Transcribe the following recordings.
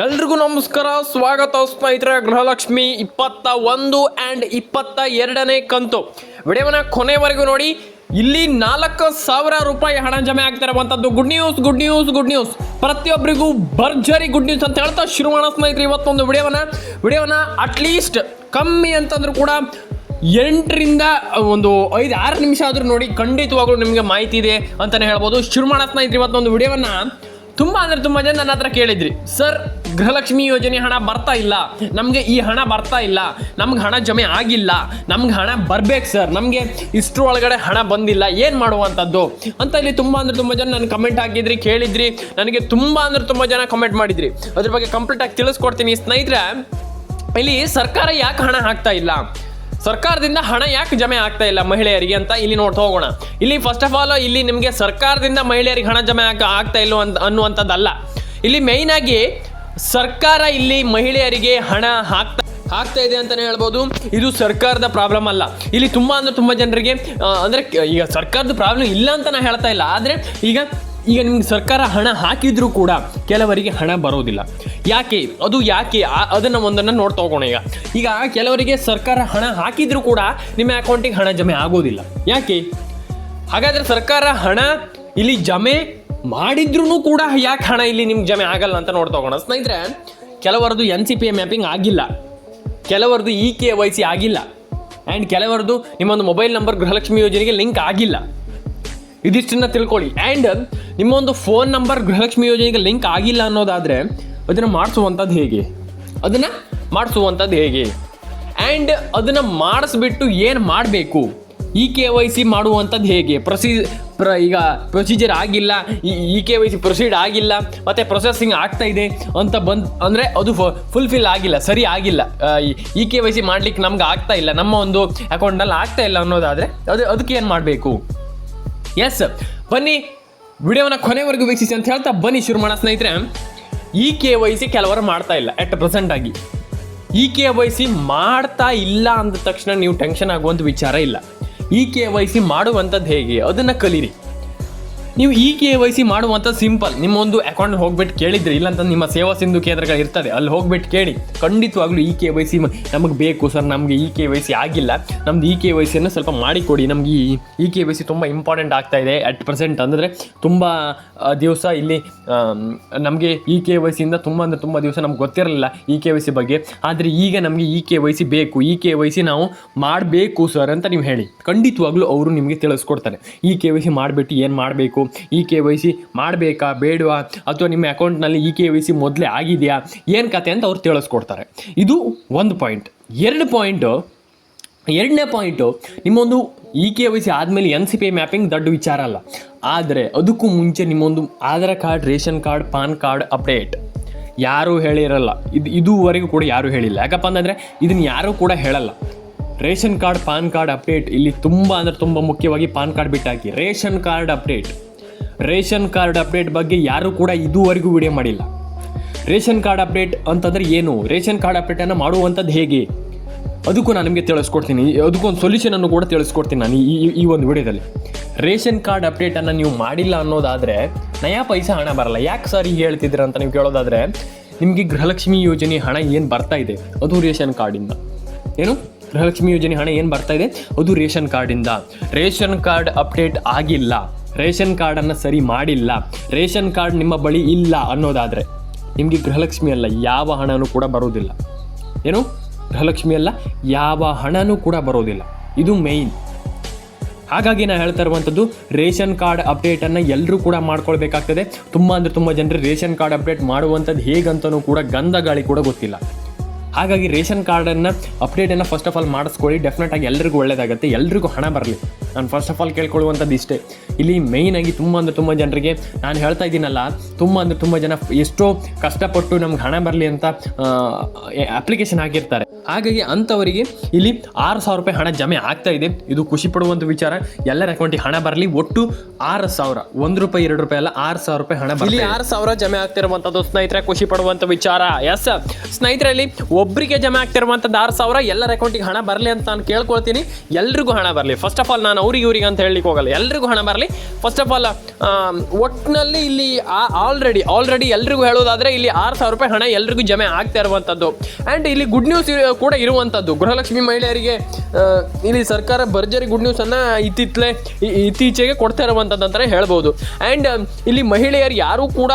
ಎಲ್ರಿಗೂ ನಮಸ್ಕಾರ, ಸ್ವಾಗತ ಸ್ನೇಹಿತರೆ, ಗೃಹಲಕ್ಷ್ಮಿ ಇಪ್ಪತ್ತ ಒಂದು ಆ್ಯಂಡ್ ಇಪ್ಪತ್ತ ಎರಡನೇ ಕಂತು. ವಿಡಿಯೋನ ಕೊನೆವರೆಗೂ ನೋಡಿ, ಇಲ್ಲಿ ನಾಲ್ಕು ಸಾವಿರ ರೂಪಾಯಿ ಹಣ ಜಮೆ ಆಗ್ತಿರುವಂಥದ್ದು good news good news good news ಪ್ರತಿಯೊಬ್ಬರಿಗೂ ಭರ್ಜರಿ ಗುಡ್ ನ್ಯೂಸ್ ಅಂತ ಹೇಳ್ತಾ ಶುರು ಮಾಡೋಣ ಸ್ನೇಹಿತರೆ ಇವತ್ತೊಂದು ವಿಡಿಯೋನ ವಿಡಿಯೋವನ್ನ ಅಟ್ಲೀಸ್ಟ್ ಕಮ್ಮಿ ಅಂತಂದ್ರೂ ಕೂಡ ಎಂಟರಿಂದ ಒಂದು ಐದು, ಆರು ನಿಮಿಷ ಆದರೂ ನೋಡಿ ಖಂಡಿತವಾಗ್ಲೂ ನಿಮಗೆ ಮಾಹಿತಿ ಇದೆ ಅಂತಲೇ ಹೇಳ್ಬೋದು. ಶುರು ಮಾಡೋಣ ಸ್ನೇಹಿತರೆ ಇವತ್ತೊಂದು ವಿಡಿಯೋವನ್ನ. ತುಂಬ ಅಂದರೆ ತುಂಬ ಜನ ನನ್ನ ಹತ್ರ ಕೇಳಿದ್ರಿ, ಸರ್, ಗೃಹಲಕ್ಷ್ಮಿ ಯೋಜನೆ ಹಣ ಬರ್ತಾ ಇಲ್ಲ, ನಮಗೆ ಈ ಹಣ ಬರ್ತಾ ಇಲ್ಲ, ನಮ್ಗೆ ಹಣ ಜಮೆ ಆಗಿಲ್ಲ, ನಮ್ಗೆ ಹಣ ಬರ್ಬೇಕು ಸರ್, ನಮಗೆ ಇಷ್ಟರ ಒಳಗಡೆ ಹಣ ಬಂದಿಲ್ಲ, ಏನು ಮಾಡುವಂಥದ್ದು ಅಂತ ಇಲ್ಲಿ ತುಂಬ ಅಂದರೆ ತುಂಬ ಜನ ನಾನು ಕಮೆಂಟ್ ಹಾಕಿದ್ರಿ, ಕೇಳಿದ್ರಿ, ನನಗೆ ತುಂಬ ಅಂದ್ರೆ ತುಂಬ ಜನ ಕಮೆಂಟ್ ಮಾಡಿದ್ರಿ. ಅದ್ರ ಬಗ್ಗೆ ಕಂಪ್ಲೀಟಾಗಿ ತಿಳಿಸ್ಕೊಡ್ತೀನಿ ಸ್ನೇಹಿತರೆ, ಇಲ್ಲಿ ಸರ್ಕಾರ ಯಾಕೆ ಹಣ ಹಾಕ್ತಾ ಇಲ್ಲ? ಸರ್ಕಾರದಿಂದ ಹಣ ಯಾಕೆ ಜಮೆ ಆಗ್ತಾ ಇಲ್ಲ ಮಹಿಳೆಯರಿಗೆ ಅಂತ ಇಲ್ಲಿ ನೋಡ್ತಾ ಹೋಗೋಣ. ಇಲ್ಲಿ ಫಸ್ಟ್ ಆಫ್ ಆಲ್ ಇಲ್ಲಿ ನಿಮಗೆ ಸರ್ಕಾರದಿಂದ ಮಹಿಳೆಯರಿಗೆ ಹಣ ಜಮೆ ಆಗ ಆಗ್ತಾ ಇಲ್ಲ ಅಂತ ಅನ್ನುವಂಥದ್ದಲ್ಲ. ಇಲ್ಲಿ ಮೇಯ್ನ್ ಆಗಿ ಸರ್ಕಾರ ಇಲ್ಲಿ ಮಹಿಳೆಯರಿಗೆ ಹಣ ಹಾಕ್ತಾ ಆಗ್ತಾ ಇದೆ ಅಂತಲೇ ಹೇಳ್ಬೋದು. ಇದು ಸರ್ಕಾರದ ಪ್ರಾಬ್ಲಮ್ ಅಲ್ಲ. ಇಲ್ಲಿ ತುಂಬ ಅಂದರೆ ತುಂಬ ಜನರಿಗೆ ಅಂದ್ರೆ ಈಗ ಸರ್ಕಾರದ ಪ್ರಾಬ್ಲಮ್ ಇಲ್ಲ ಅಂತ ನಾನು ಹೇಳ್ತಾ ಇಲ್ಲ. ಆದರೆ ಈಗ ಈಗ ನಿಮ್ಗೆ ಸರ್ಕಾರ ಹಣ ಹಾಕಿದ್ರೂ ಕೂಡ ಕೆಲವರಿಗೆ ಹಣ ಬರೋದಿಲ್ಲ. ಯಾಕೆ? ಅದು ಯಾಕೆ? ಅದನ್ನು ಒಂದನ್ನು ನೋಡ್ತಾ ಹೋಗೋಣ ಈಗ. ಈಗ ಕೆಲವರಿಗೆ ಸರ್ಕಾರ ಹಣ ಹಾಕಿದ್ರೂ ಕೂಡ ನಿಮ್ಮ ಅಕೌಂಟಿಗೆ ಹಣ ಜಮೆ ಆಗೋದಿಲ್ಲ. ಯಾಕೆ? ಹಾಗಾದ್ರೆ ಸರ್ಕಾರ ಹಣ ಇಲ್ಲಿ ಜಮೆ ಮಾಡಿದ್ರೂ ಕೂಡ ಯಾಕೆ ಹಣ ಇಲ್ಲಿ ನಿಮ್ಗೆ ಜಮೆ ಆಗಲ್ಲ ಅಂತ ನೋಡ್ತಾ ಹೋಗೋಣ ಸ್ನೇಹಿತರೆ, ಕೆಲವರದು N C P A mapping ಆಗಿಲ್ಲ. ಕೆಲವರದು ಇ ಕೆ ವೈ ಸಿ ಆಗಿಲ್ಲ. ಆ್ಯಂಡ್ ಕೆಲವರದು ನಿಮ್ಮೊಂದು ಮೊಬೈಲ್ ನಂಬರ್ ಗೃಹಲಕ್ಷ್ಮಿ ಯೋಜನೆಗೆ ಲಿಂಕ್ ಆಗಿಲ್ಲ. ಇದಿಷ್ಟನ್ನು ತಿಳ್ಕೊಳ್ಳಿ. ಆ್ಯಂಡ್ ನಿಮ್ಮೊಂದು ಫೋನ್ ನಂಬರ್ ಗೃಹಲಕ್ಷ್ಮಿ ಯೋಜನೆಗೆ ಲಿಂಕ್ ಆಗಿಲ್ಲ ಅನ್ನೋದಾದರೆ ಅದನ್ನು ಮಾಡಿಸುವಂಥದ್ದು ಹೇಗೆ? ಅದನ್ನು ಮಾಡಿಸುವಂಥದ್ದು ಹೇಗೆ? ಆ್ಯಂಡ್ ಅದನ್ನು ಮಾಡಿಸ್ಬಿಟ್ಟು ಏನು ಮಾಡಬೇಕು? ಇ ಕೆ ವೈ ಸಿ ಮಾಡುವಂಥದ್ದು ಹೇಗೆ? ಪ್ರೊಸೀ ಪ್ರ, ಈಗ ಪ್ರೊಸೀಜರ್ ಆಗಿಲ್ಲ E K Y C proceed ಆಗಿಲ್ಲ, ಮತ್ತು ಪ್ರೊಸೆಸಿಂಗ್ ಆಗ್ತಾ ಇದೆ ಅಂತ ಬಂದು, ಅಂದರೆ ಅದು ಫುಲ್ಫಿಲ್ ಆಗಿಲ್ಲ, ಸರಿ ಆಗಿಲ್ಲ. ಇ ಕೆ ವೈ ಸಿ ಮಾಡ್ಲಿಕ್ಕೆ ನಮ್ಗೆ ಆಗ್ತಾ ಇಲ್ಲ, ನಮ್ಮ ಒಂದು ಅಕೌಂಟ್ನಲ್ಲಿ ಆಗ್ತಾ ಇಲ್ಲ ಅನ್ನೋದಾದರೆ ಅದು, ಅದಕ್ಕೆ ಏನು ಮಾಡಬೇಕು? ಎಸ್ ಬನ್ನಿ. ವಿಡಿಯೋನ ಕೊನೆವರೆಗೂ ವೀಕ್ಷಿಸಿ ಅಂತ ಹೇಳ್ತಾ ಬನ್ನಿ ಶುರು ಮಾಡೋ ಸ್ನೇಹಿತರೆ. ಈ ಕೆ ವೈ ಸಿ ಕೆಲವರು ಮಾಡ್ತಾ ಇಲ್ಲ ಎಟ್ ಪ್ರೆಸೆಂಟ್ ಆಗಿ. ಈ ಕೆ ವೈ ಸಿ ಮಾಡ್ತಾ ಇಲ್ಲ ಅಂದ ತಕ್ಷಣ ನೀವು ಟೆನ್ಷನ್ ಆಗುವಂಥ ವಿಚಾರ ಇಲ್ಲ. ಈ ಕೆ ವೈ ಸಿ ಮಾಡುವಂಥದ್ದು ಹೇಗೆ? ಅದನ್ನು ಕಲೀರಿ. ನೀವು ಈ ಕೆ ವೈ ಸಿ ಮಾಡುವಂಥ ಸಿಂಪಲ್ ನಿಮ್ಮೊಂದು ಅಕೌಂಟ್ ಹೋಗ್ಬಿಟ್ಟು ಕೇಳಿದ್ರಿ ಇಲ್ಲಾಂತ ನಿಮ್ಮ ಸೇವಾ ಸಿಂಧು ಕೇಂದ್ರಗಳು ಇರ್ತದೆ ಅಲ್ಲಿ ಹೋಗ್ಬಿಟ್ಟು ಕೇಳಿ ಖಂಡಿತವಾಗ್ಲೂ ಈ ಕೆ ವೈ ಸಿ ನಮಗೆ ಬೇಕು ಸರ್ ನಮಗೆ ಈ ಕೆ ವೈ ಸಿ ಆಗಿಲ್ಲ ನಮ್ದು ಈ ಕೆ ವೈ ಸಿಯನ್ನು ಸ್ವಲ್ಪ ಮಾಡಿಕೊಡಿ ನಮಗೆ ಈ ಇ ಕೆ ವೈ ಸಿ ತುಂಬ ಇಂಪಾರ್ಟೆಂಟ್ ಆಗ್ತಾ ಇದೆ ಅಟ್ ಪ್ರೆಸೆಂಟ್ ಅಂದರೆ ತುಂಬ ದಿವಸ ಇಲ್ಲಿ ನಮಗೆ ಇ ಕೆ ವೈ ಸಿಯಿಂದ ತುಂಬ ಅಂದರೆ ತುಂಬ ದಿವಸ ನಮ್ಗೆ ಗೊತ್ತಿರಲಿಲ್ಲ ಇ ಕೆ ವೈ ಸಿ ಬಗ್ಗೆ ಆದರೆ ಈಗ ನಮಗೆ ಇ ಕೆ ವೈ ಸಿ ಬೇಕು ಈ ಕೆ ವೈ ಸಿ ನಾವು ಮಾಡಬೇಕು ಸರ್ ಅಂತ ನೀವು ಹೇಳಿ ಖಂಡಿತವಾಗ್ಲೂ ಅವರು ನಿಮಗೆ ತಿಳಿಸ್ಕೊಡ್ತಾರೆ ಈ ಕೆ ವೈ ಸಿ ಮಾಡಿಬಿಟ್ಟು ಏನು ಮಾಡಬೇಕು ಇ ಕೆ ವೈ ಸಿ ಮಾಡಬೇಕಾ, ಬೇಡವಾ? ಅಥವಾ ನಿಮ್ಮ ಅಕೌಂಟ್ನಲ್ಲಿ ಇ ಕೆ ವೈ ಸಿ ಮೊದಲೇ ಆಗಿದೆಯಾ? ಏನು ಕತೆ ಅಂತ ಅವ್ರು ತಿಳಿಸ್ಕೊಡ್ತಾರೆ. ಇದು ಒಂದು ಪಾಯಿಂಟ್. ಎರಡು ಪಾಯಿಂಟು, ಎರಡನೇ ಪಾಯಿಂಟು, ನಿಮ್ಮೊಂದು ಇ ಕೆ ವೈ ಸಿ ಆದಮೇಲೆ ಎನ್ ಸಿ ಪಿ ಮ್ಯಾಪಿಂಗ್ ದೊಡ್ಡ ವಿಚಾರ ಅಲ್ಲ. ಆದರೆ ಅದಕ್ಕೂ ಮುಂಚೆ ನಿಮ್ಮೊಂದು Aadhaar card, ration card, PAN card update. ಯಾರೂ ಹೇಳಿರಲ್ಲ. ಇದು, ಇದುವರೆಗೂ ಕೂಡ ಯಾರೂ ಹೇಳಿಲ್ಲ. ಯಾಕಪ್ಪ ಅಂತಂದರೆ ಇದನ್ನು ಯಾರೂ ಕೂಡ ಹೇಳಲ್ಲ. Ration card, PAN card update ಇಲ್ಲಿ ತುಂಬ ಅಂದರೆ ತುಂಬ ಮುಖ್ಯವಾಗಿ PAN card ಬಿಟ್ಟಾಕಿ. Ration card update. Ration card update ಬಗ್ಗೆ ಯಾರೂ ಕೂಡ ಇದುವರೆಗೂ ವಿಡಿಯೋ ಮಾಡಿಲ್ಲ. ರೇಷನ್ ಕಾರ್ಡ್ ಅಪ್ಡೇಟ್ ಅಂತಂದರೆ ಏನು? ರೇಷನ್ ಕಾರ್ಡ್ ಅಪ್ಡೇಟನ್ನು ಮಾಡುವಂಥದ್ದು ಹೇಗೆ? ಅದಕ್ಕೂ ನಾನು ನಿಮಗೆ ತಿಳಿಸ್ಕೊಡ್ತೀನಿ. ಅದಕ್ಕೊಂದು ಸೊಲ್ಯೂಷನನ್ನು ಕೂಡ ತಿಳಿಸ್ಕೊಡ್ತೀನಿ ನಾನು ಈ ಈ- ಒಂದು ವಿಡಿಯೋದಲ್ಲಿ. ರೇಷನ್ ಕಾರ್ಡ್ ಅಪ್ಡೇಟನ್ನು ನೀವು ಮಾಡಿಲ್ಲ ಅನ್ನೋದಾದರೆ ನಯಾ ಪೈಸಾ ಹಣ ಬರಲ್ಲ. ಯಾಕೆ ಸರ್ ಈಗ ಅಂತ ನೀವು ಕೇಳೋದಾದರೆ, ನಿಮಗೆ ಗೃಹಲಕ್ಷ್ಮಿ ಯೋಜನೆ ಹಣ ಏನು ಬರ್ತಾ ಇದೆ? ಅದು ರೇಷನ್ ಕಾರ್ಡಿಂದ. ಏನು? ಗೃಹಲಕ್ಷ್ಮಿ ಯೋಜನೆ ಹಣ ಏನು ಬರ್ತಾ ಇದೆ? ಅದು ರೇಷನ್ ಕಾರ್ಡಿಂದ. ರೇಷನ್ ಕಾರ್ಡ್ ಅಪ್ಡೇಟ್ ಆಗಿಲ್ಲ. ರೇಷನ್ ಕಾರ್ಡನ್ನು ಸರಿ ಮಾಡಿಲ್ಲ. ರೇಷನ್ ಕಾರ್ಡ್ ನಿಮ್ಮ ಬಳಿ ಇಲ್ಲ ಅನ್ನೋದಾದರೆ ನಿಮಗೆ ಗೃಹಲಕ್ಷ್ಮಿ ಅಲ್ಲ, ಯಾವ ಹಣನೂ ಕೂಡ ಬರೋದಿಲ್ಲ. ಏನು? ಗೃಹಲಕ್ಷ್ಮಿ ಅಲ್ಲ, ಯಾವ ಹಣನೂ ಕೂಡ ಬರೋದಿಲ್ಲ. ಇದು ಮೇಯ್ನ್ ಹಾಗಾಗಿ ನಾನು ಹೇಳ್ತಾ ಇರುವಂಥದ್ದು ರೇಷನ್ ಕಾರ್ಡ್ ಅಪ್ಡೇಟನ್ನು ಎಲ್ಲರೂ ಕೂಡ ಮಾಡ್ಕೊಳ್ಬೇಕಾಗ್ತದೆ. ತುಂಬ ಅಂದರೆ ತುಂಬ ಜನರು ರೇಷನ್ ಕಾರ್ಡ್ ಅಪ್ಡೇಟ್ ಮಾಡುವಂಥದ್ದು ಹೇಗಂತನೂ ಕೂಡ ಗಂಧ ಗಾಳಿ ಕೂಡ ಗೊತ್ತಿಲ್ಲ. ಹಾಗಾಗಿ ರೇಷನ್ ಕಾರ್ಡನ್ನು ಅಪ್ಡೇಟನ್ನು ಫಸ್ಟ್ ಆಫ್ ಆಲ್ ಮಾಡಿಸ್ಕೊಳ್ಳಿ. ಡೆಫಿನೆಟ್ ಆಗಿ ಎಲ್ರಿಗೂ ಒಳ್ಳೆಯದಾಗುತ್ತೆ ಎಲ್ರಿಗೂ ಹಣ ಬರಲಿ. ನಾನು ಫಸ್ಟ್ ಆಫ್ ಆಲ್ ಕೇಳ್ಕೊಳ್ಳುವಂಥದ್ದು ಇಷ್ಟೇ. ಇಲ್ಲಿ ಮೇಯ್ನ್ ಆಗಿ ತುಂಬ ಅಂದರೆ ತುಂಬ ಜನರಿಗೆ ನಾನು ಹೇಳ್ತಾ ಇದ್ದೀನಲ್ಲ ತುಂಬ ಅಂದರೆ ತುಂಬ ಜನ ಎಷ್ಟೋ ಕಷ್ಟಪಟ್ಟು ನಮ್ಗೆ ಹಣ ಬರಲಿ ಅಂತ ಅಪ್ಲಿಕೇಶನ್ ಹಾಕಿರ್ತಾರೆ. ಹಾಗಾಗಿ ಅಂಥವರಿಗೆ ಇಲ್ಲಿ ಆರು ಸಾವಿರ ರೂಪಾಯಿ ಹಣ ಜಮೆ ಆಗ್ತಾ ಇದೆ. ಇದು ಖುಷಿ ಪಡುವಂಥ ವಿಚಾರ. ಎಲ್ಲರ ಅಕೌಂಟಿಗೆ ಹಣ ಬರಲಿ ಒಟ್ಟು ಆರು ಸಾವಿರ ಒಂದು ರೂಪಾಯಿ ಎರಡು ರೂಪಾಯಿ ಅಲ್ಲ ಆರು ಸಾವಿರ ರೂಪಾಯಿ ಹಣ ಬರಲಿ ಆರು ಸಾವಿರ ಜಮೆ ಆಗ್ತಿರುವಂಥದ್ದು ಸ್ನೇಹಿತರೆ ಖುಷಿ ಪಡುವಂಥ ವಿಚಾರ. ಎಸ್ ಸ್ನೇಹಿತರಲ್ಲಿ ಒಬ್ಬರಿಗೆ ಜಮೆ ಆಗ್ತಿರುವಂಥದ್ದು ಆರು ಸಾವಿರ ಎಲ್ಲರ ಅಕೌಂಟಿಗೆ ಹಣ ಬರಲಿ ಅಂತ ನಾನು ಕೇಳ್ಕೊಳ್ತೀನಿ. ಎಲ್ರಿಗೂ ಹಣ ಬರಲಿ. ಫಸ್ಟ್ ಆಫ್ ಆಲ್ ನಾನು ಅವ್ರಿಗೆ ಇವ್ರಿಗೆ ಅಂತ ಹೇಳಲಿಕ್ಕೆ ಹೋಗಲ್ಲ. ಎಲ್ರಿಗೂ ಹಣ ಬರಲಿ. ಫಸ್ಟ್ ಆಫ್ ಆಲ್ ಒಟ್ಟಿನಲ್ಲಿ ಇಲ್ಲಿ ಆಲ್ರೆಡಿ ಆಲ್ರೆಡಿ ಎಲ್ರಿಗೂ ಹೇಳೋದಾದರೆ ಇಲ್ಲಿ ಆರು ಸಾವಿರ ರೂಪಾಯಿ ಹಣ ಎಲ್ರಿಗೂ ಜಮೆ ಆಗ್ತಾ ಇರುವಂಥದ್ದು. ಆ್ಯಂಡ್ ಇಲ್ಲಿ ಗುಡ್ ನ್ಯೂಸ್ ಕೂಡ ಇರುವಂಥದ್ದು. ಗೃಹಲಕ್ಷ್ಮಿ ಮಹಿಳೆಯರಿಗೆ ಇಲ್ಲಿ ಸರ್ಕಾರ ಭರ್ಜರಿ ಗುಡ್ ನ್ಯೂಸನ್ನು ಇತ್ತಿತ್ತಲೇ ಇತ್ತೀಚೆಗೆ ಕೊಡ್ತಾ ಇರುವಂಥದ್ದು ಅಂತಲೇ ಹೇಳ್ಬೋದು. ಆ್ಯಂಡ್ ಇಲ್ಲಿ ಮಹಿಳೆಯರು ಯಾರೂ ಕೂಡ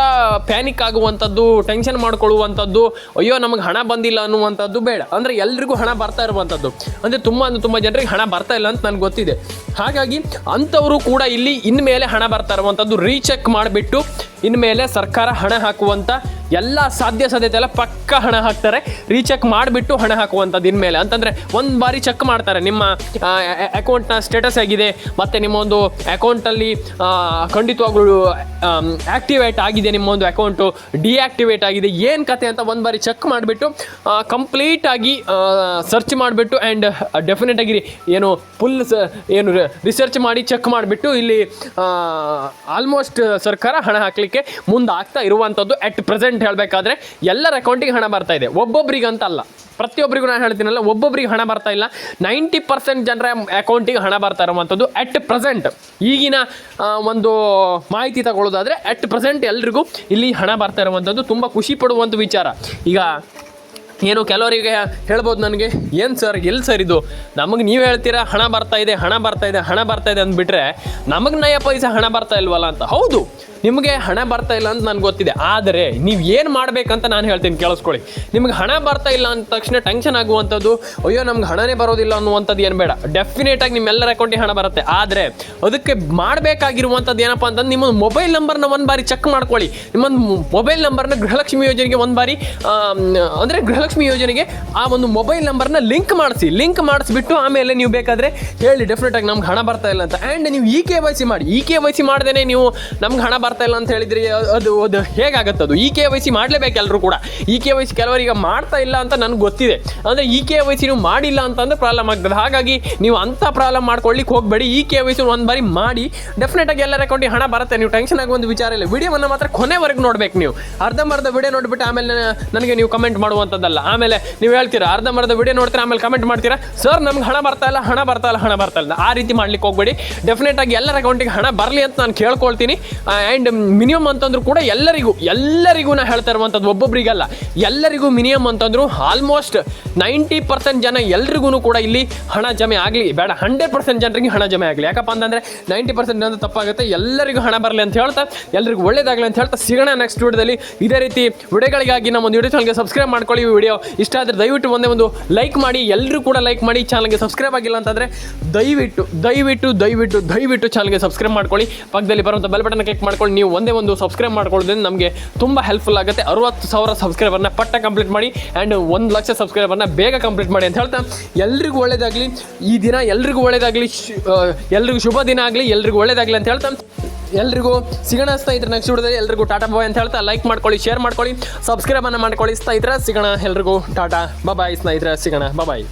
ಪ್ಯಾನಿಕ್ ಆಗುವಂಥದ್ದು ಟೆನ್ಷನ್ ಮಾಡ್ಕೊಳ್ಳುವಂಥದ್ದು, ಅಯ್ಯೋ ನಮಗೆ ಹಣ ಬಂದಿಲ್ಲ ಅನ್ನುವಂಥದ್ದು ಬೇಡ. ಅಂದರೆ ಎಲ್ರಿಗೂ ಹಣ ಬರ್ತಾ ಇರುವಂಥದ್ದು. ಅಂದರೆ ತುಂಬ ಅಂದರೆ ತುಂಬ ಜನರಿಗೆ ಹಣ ಬರ್ತಾ ಇಲ್ಲ ಅಂತ ನನಗೆ ಗೊತ್ತಿದೆ. ಹಾಗಾಗಿ ಅಂಥವರು ಕೂಡ ಇಲ್ಲಿ ಇನ್ಮೇಲೆ ಹಣ ಬರ್ತಾ ಇರುವಂಥದ್ದು ರೀಚೆಕ್ ಮಾಡಿಬಿಟ್ಟು ಇನ್ಮೇಲೆ ಸರ್ಕಾರ ಹಣ ಹಾಕುವಂಥ ಎಲ್ಲ ಸಾಧ್ಯ ಸಾಧ್ಯತೆ ಎಲ್ಲ ಪಕ್ಕ ಹಣ ಹಾಕ್ತಾರೆ. ರೀಚೆಕ್ ಮಾಡಿಬಿಟ್ಟು ಹಣ ಹಾಕುವಂಥದ್ದು ಇನ್ಮೇಲೆ. ಅಂತಂದರೆ ಒಂದು ಬಾರಿ ಚೆಕ್ ಮಾಡ್ತಾರೆ. ನಿಮ್ಮ ಅಕೌಂಟ್ನ ಸ್ಟೇಟಸ್ ಆಗಿದೆ ಮತ್ತು ನಿಮ್ಮ ಒಂದು ಅಕೌಂಟಲ್ಲಿ ಖಂಡಿತವಾಗ್ಲೂ ಆ್ಯಕ್ಟಿವೇಟ್ ಆಗಿದೆ ನಿಮ್ಮ ಒಂದು ಅಕೌಂಟು ಡಿಆಕ್ಟಿವೇಟ್ ಆಗಿದೆ, ಏನು ಕತೆ ಅಂತ ಒಂದು ಬಾರಿ ಚೆಕ್ ಮಾಡಿಬಿಟ್ಟು ಕಂಪ್ಲೀಟಾಗಿ ಸರ್ಚ್ ಮಾಡಿಬಿಟ್ಟು ಆ್ಯಂಡ್ ಡೆಫಿನೆಟ್ ಆಗಿರಿ ಏನು ಫುಲ್ ಏನು ರಿಸರ್ಚ್ ಮಾಡಿ ಚೆಕ್ ಮಾಡಿಬಿಟ್ಟು ಇಲ್ಲಿ ಆಲ್ಮೋಸ್ಟ್ ಸರ್ಕಾರ ಹಣ ಹಾಕಲಿಕ್ಕೆ ಮುಂದೆ ಆಗ್ತಾ ಇರುವಂಥದ್ದು ಅಟ್ ಪ್ರೆಸೆಂಟ್ ಹೇಳಬೇಕಾದ್ರೆ ಎಲ್ಲರ ಅಕೌಂಟಿಗೆ ಹಣ ಬರ್ತಾ ಇದೆ. ಒಬ್ಬೊಬ್ರಿಗೆ ಅಂತ ಅಲ್ಲ ಪ್ರತಿಯೊಬ್ಬರಿಗೂ ನಾನು ಹೇಳ್ತೀನಲ್ಲ ಒಬ್ಬೊಬ್ಬರಿಗೆ ಹಣ ಬರ್ತಾ ಇಲ್ಲ. ನೈಂಟಿ ಪರ್ಸೆಂಟ್ ಜನರ ಅಕೌಂಟಿಗೆ ಹಣ ಬರ್ತಾ ಇರುವಂಥದ್ದು ಅಟ್ ಪ್ರೆಸೆಂಟ್ ಈಗಿನ ಒಂದು ಮಾಹಿತಿ ತಗೊಳ್ಳೋದಾದರೆ ಅಟ್ ಪ್ರೆಸೆಂಟ್ ಎಲ್ರಿಗೂ ಇಲ್ಲಿ ಹಣ ಬರ್ತಾ ಇರುವಂಥದ್ದು ತುಂಬ ಖುಷಿ ಪಡುವಂಥ ವಿಚಾರ. ಈಗ ಏನು ಕೆಲವರಿಗೆ ಹೇಳ್ಬೋದು ನನಗೆ? ಏನು ಸರ್ ಎಲ್ಲಿ ಸರ್ ಇದು? ನಮಗೆ ನೀವು ಹೇಳ್ತೀರಾ, ಹಣ ಬರ್ತಾ ಇದೆ, ಹಣ ಬರ್ತಾ ಇದೆ, ಹಣ ಬರ್ತಾ ಇದೆ ಅಂದ್ಬಿಟ್ರೆ ನಮಗೆ ನಯ ಪೈಸೆ ಹಣ ಬರ್ತಾ ಇಲ್ವಲ್ಲ ಅಂತ. ಹೌದು. ನಿಮಗೆ ಹಣ ಬರ್ತಾ ಇಲ್ಲ ಅಂತ ನನಗೆ ಗೊತ್ತಿದೆ. ಆದರೆ ನೀವು ಏನು ಮಾಡಬೇಕಂತ ನಾನು ಹೇಳ್ತೀನಿ, ಕೇಳಿಸ್ಕೊಳ್ಳಿ. ನಿಮ್ಗೆ ಹಣ ಬರ್ತಾ ಇಲ್ಲ ಅಂದ ತಕ್ಷಣ ಟೆನ್ಷನ್ ಆಗುವಂಥದ್ದು, ಅಯ್ಯೋ ನಮ್ಗೆ ಹಣನೇ ಬರೋದಿಲ್ಲ ಅನ್ನುವಂಥದ್ದು ಏನು ಬೇಡ. ಡೆಫಿನೇಟಾಗಿ ನಿಮ್ಮೆಲ್ಲರ ಅಕೌಂಟಿಗೆ ಹಣ ಬರುತ್ತೆ. ಆದರೆ ಅದಕ್ಕೆ ಮಾಡಬೇಕಾಗಿರುವಂಥದ್ದು ಏನಪ್ಪ ಅಂತಂದ್ರೆ ನಿಮ್ಮ ಮೊಬೈಲ್ ನಂಬರ್ನ ಒಂದು ಬಾರಿ ಚೆಕ್ ಮಾಡ್ಕೊಳ್ಳಿ. ನಿಮ್ಮೊಂದು ಮೊಬೈಲ್ ನಂಬರ್ನ ಗೃಹಲಕ್ಷ್ಮಿ ಯೋಜನೆಗೆ ಒಂದು ಬಾರಿ ಅಂದರೆ ಗೃಹಲಕ್ಷ್ಮಿ ಯೋಜನೆಗೆ ಆ ಒಂದು ಮೊಬೈಲ್ ನಂಬರ್ನ ಲಿಂಕ್ ಮಾಡಿಸಿ. ಲಿಂಕ್ ಮಾಡಿಸ್ಬಿಟ್ಟು ಆಮೇಲೆ ನೀವು ಬೇಕಾದರೆ ಹೇಳಿ ಡೆಫಿನೆಟಾಗಿ ನಮ್ಗೆ ಹಣ ಬರ್ತಾ ಇಲ್ಲ ಅಂತ. ಆ್ಯಂಡ್ ನೀವು ಇ ಕೆ ವೈ ಸಿ ಮಾಡಿ. ಇ ಕೆ ವೈ ಸಿ ಮಾಡ್ದೇ ನೀವು ನಮ್ಗೆ ಹಣ ಬರ್ತಾ ಇಲ್ಲ ಅಂತ ಹೇಳಿದ್ರೆ, ಅದು ಅದು ಹೇಗಾಗುತ್ತೆ ಅದು? ಇ ಕೆ ವೈ ಸಿ ಮಾಡಲೇಬೇಕು ಎಲ್ಲರೂ ಕೂಡ. ಇ ಕೆ ವೈ ಸಿ ಕೆಲವರಿಗೆ ಮಾಡ್ತಾ ಇಲ್ಲ ಅಂತ ನನಗೆ ಗೊತ್ತಿದೆ. ಅಂದರೆ ಇ ಕೆ ವೈ ಸಿ ನೀವು ಮಾಡಿಲ್ಲ ಅಂತಂದ್ರೆ ಪ್ರಾಬ್ಲಮ್ ಆಗ್ತದೆ. ಹಾಗಾಗಿ ನೀವು ಅಂಥ ಪ್ರಾಬ್ಲಮ್ ಮಾಡ್ಕೊಳ್ಳಿಕ್ಕೆ ಹೋಗಬೇಡಿ. ಇ ಕೆ ವೈ ಸಿ ಒಂದು ಬಾರಿ ಮಾಡಿ. ಡೆಫಿನೆಟಾಗಿ ಎಲ್ಲರ ಅಕೌಂಟಿಗೆ ಹಣ ಬರುತ್ತೆ. ನೀವು ಟೆನ್ಷನ್ ಆಗಿ ಒಂದು ವಿಚಾರ ಇಲ್ಲ. ವಿಡಿಯೋವನ್ನು ಮಾತ್ರ ಕೊನೆವರೆಗೆ ನೋಡ್ಬೇಕು ನೀವು. ಅರ್ಧಂಬರ್ಧ ವಿಡಿಯೋ ನೋಡಿಬಿಟ್ಟು ಆಮೇಲೆ ನನಗೆ ನೀವು ಕಮೆಂಟ್ ಮಾಡುವಂಥದ್ದಲ್ಲ. ಆಮೇಲೆ ನೀವು ಹೇಳ್ತೀರಾ, ಅರ್ಧಂಬರ್ಧ ವಿಡಿಯೋ ನೋಡ್ತೀರಾ, ಆಮೇಲೆ ಕಮೆಂಟ್ ಮಾಡ್ತೀರಾ? ಸರ್ ನಮ್ಗೆ ಹಣ ಬರ್ತಾ ಇಲ್ಲ, ಹಣ ಬರ್ತಾ ಇಲ್ಲ, ಹಣ ಬರ್ತಾ ಇಲ್ಲ. ಆ ರೀತಿ ಮಾಡ್ಲಿಕ್ಕೆ ಹೋಗ್ಬೇಡಿ. ಡೆಫಿನೆಟ್ ಆಗಿ ಎಲ್ಲರ ಅಕೌಂಟಿಗೆ ಹಣ ಬರಲಿ ಅಂತ ನಾನು ಕೇಳ್ಕೊಳ್ತೀನಿ. ಆ್ಯಂಡ್ ಮಿನಿಮಮ್ ಅಂತಂದ್ರೂ ಕೂಡ ಎಲ್ಲರಿಗೂ ಎಲ್ಲರಿಗೂ ನಾ ಹೇಳ್ತಾ ಇರುವಂಥದ್ದು ಒಬ್ಬೊಬ್ಬರಿಗಲ್ಲ ಎಲ್ಲರಿಗೂ ಮಿನಿಮಮ್ ಅಂತಂದ್ರು ಆಲ್ಮೋಸ್ಟ್ ನೈಂಟಿ ಪರ್ಸೆಂಟ್ ಜನ ಎಲ್ರಿಗೂ ಕೂಡ ಇಲ್ಲಿ ಹಣ ಜಮೆ ಆಗಲಿ, ಬೇಡ ಹಂಡ್ರೆಡ್ ಪರ್ಸೆಂಟ್ ಜನರಿಗೆ ಹಣ ಜಮೆ ಆಗಲಿ. ಯಾಕಪ್ಪ ಅಂತಂದರೆ ನೈಂಟಿ ಪರ್ಸೆಂಟ್ ಜನ ತಪ್ಪಾಗುತ್ತೆ, ಎಲ್ಲರಿಗೂ ಹಣ ಬರಲಿ ಅಂತ ಹೇಳ್ತಾ, ಎಲ್ರಿಗೂ ಒಳ್ಳೇದಾಗಲಿ ಅಂತ ಹೇಳ್ತಾ ಸಿಗೋಣ ನೆಕ್ಸ್ಟ್ ವಿಡಿಯೋದಲ್ಲಿ. ಇದೇ ರೀತಿ ವಿಡಿಯೋಗಳಿಗಾಗಿ ನಮ್ಮ ಒಂದು ಯೂಟ್ಯೂಬ್ ಚಾನಲ್ಗೆ ಸಬ್ಸ್ಕ್ರೈಬ್ ಮಾಡ್ಕೊಳ್ಳಿ ಈ ವಿಡಿಯೋ. ಇಷ್ಟ ಆದರೆ ದಯವಿಟ್ಟು ಒಂದೇ ಒಂದು ಲೈಕ್ ಮಾಡಿ ಎಲ್ಲರೂ ಕೂಡ ಲೈಕ್ ಮಾಡಿ ಚಾನಲ್ಗೆ ಸಬ್ಸ್ಕ್ರೈಬ್ ಆಗಿಲ್ಲ ಅಂತಂದರೆ ದಯವಿಟ್ಟು ದಯವಿಟ್ಟು ದಯವಿಟ್ಟು ದಯವಿಟ್ಟು ಚಾನಲ್ಗೆ ಸಬ್ಸ್ಕ್ರೈಬ್ ಮಾಡ್ಕೊಳ್ಳಿ. ಪಕ್ಕದಲ್ಲಿ ಬರುವಂಥ ಬೆಲ್ ಬಟನ್ ಕ್ಲಿಕ್ ಮಾಡ್ಕೊಳ್ಳಿ. ನೀವು ಒಂದೇ ಒಂದು ಸಬ್ಸ್ಕ್ರೈಬ್ ಮಾಡ್ಕೊಳ್ಳೋದ್ರಿಂದ ನಮಗೆ ತುಂಬ ಹೆಲ್ಪ್ಫುಲ್ ಆಗುತ್ತೆ. ಅರವತ್ತು ಸಾವಿರ ಸಬ್ಸ್ಕ್ರೈಬರ್ನ ಪಟ್ಟ ಕಂಪ್ಲೀಟ್ ಮಾಡಿ ಆ್ಯಂಡ್ ಒಂದು ಲಕ್ಷ ಸಬ್ಸ್ಕ್ರೈಬರ್ನ ಬೇಗ ಕಂಪ್ಲೀಟ್ ಮಾಡಿ ಅಂತ ಹೇಳ್ತಾ ಎಲ್ರಿಗೂ ಒಳ್ಳೇದಾಗಲಿ. ಈ ದಿನ ಎಲ್ರಿಗೂ ಒಳ್ಳೇದಾಗಲಿ. ಎಲ್ರಿಗೂ ಶುಭ ದಿನ ಆಗಲಿ. ಎಲ್ರಿಗೂ ಒಳ್ಳೇದಾಗಲಿ ಅಂತ ಹೇಳ್ತಾ ಎಲ್ರಿಗೂ ಸಿಗೋಣ ಸ್ನೇಹಿತರೆ ನೆಕ್ಸ್ಟ್ ವಿಡಿಯೋದಲ್ಲಿ ಎಲ್ರಿಗೂ ಟಾಟಾ ಬಾಯ್ ಅಂತ ಹೇಳ್ತಾ ಲೈಕ್ ಮಾಡ್ಕೊಳ್ಳಿ ಶೇರ್ ಮಾಡ್ಕೊಳ್ಳಿ ಸಬ್ಸ್ಕ್ರೈಬನ್ನು ಮಾಡ್ಕೊಳ್ಳಿ ಸ್ನೇಹಿತರೆ. ಸಿಗೋಣ ಎಲ್ರಿಗೂ ಟಾಟಾ. ಬಾಯ್ ಸ್ನೇಹಿತರೆ. ಸಿಗೋಣ. ಬಾಯ್